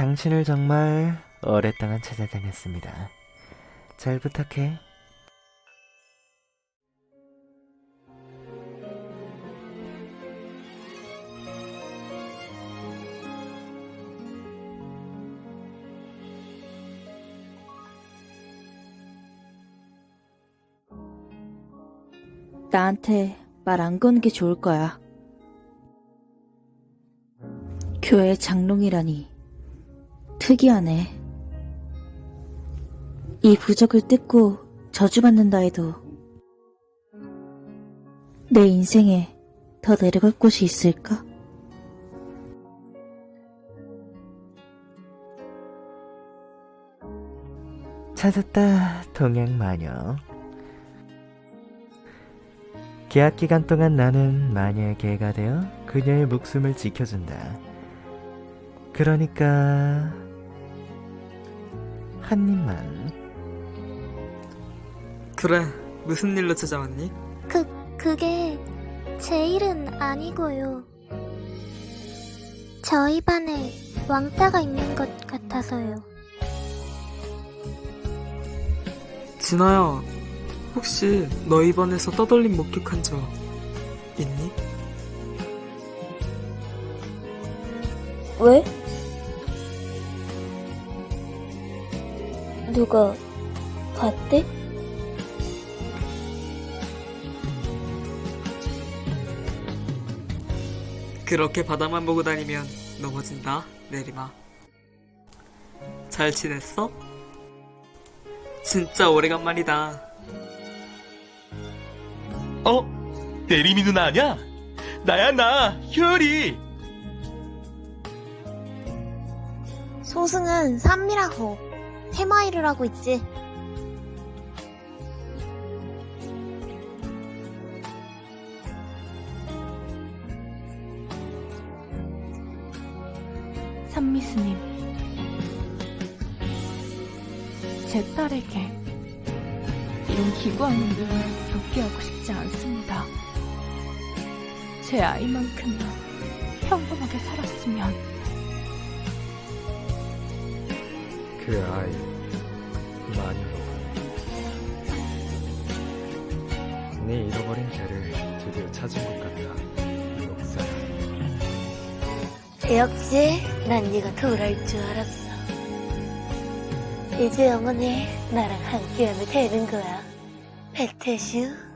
당신을 정말 오랫동안 찾아다녔습니다. 잘 부탁해. 나한테 말 안 거는 게 좋을 거야. 교회 장롱이라니. 특이하네. 이 부적을 뜯고 저주받는다 해도 내 인생에 더 내려갈 곳이 있을까? 찾았다, 동양 마녀. 계약 기간 동안 나는 마녀의 개가 되어 그녀의 목숨을 지켜준다. 그러니까 한 입만. 그래, 무슨 일로 찾아왔니? 그, 그게 제 일은 아니고요. 저희 반에 왕따가 있는 것 같아서요. 진아야, 혹시 너 입안에서 떠돌림 목격한 적 있니? 왜? 누가 봤대? 그렇게 바다만 보고 다니면 넘어진다, 내리마. 잘 지냈어? 진짜 오래간만이다. 어? 내리미 누나 아냐? 나야 나 효리 소승은 삼미라고 테마일을 하고 있지. 산미스님, 제 딸에게 이런 기구한 일을 겪게 하고 싶지 않습니다. 제 아이만큼은 평범하게 살았으면 그 아이 마녀로 네 잃어버린 개를 드디어 찾은 것 같다 목사야 역시 난 네가 돌아올 줄 알았어. 이제 영원히 나랑 함께하면 되는 거야. 배태슈.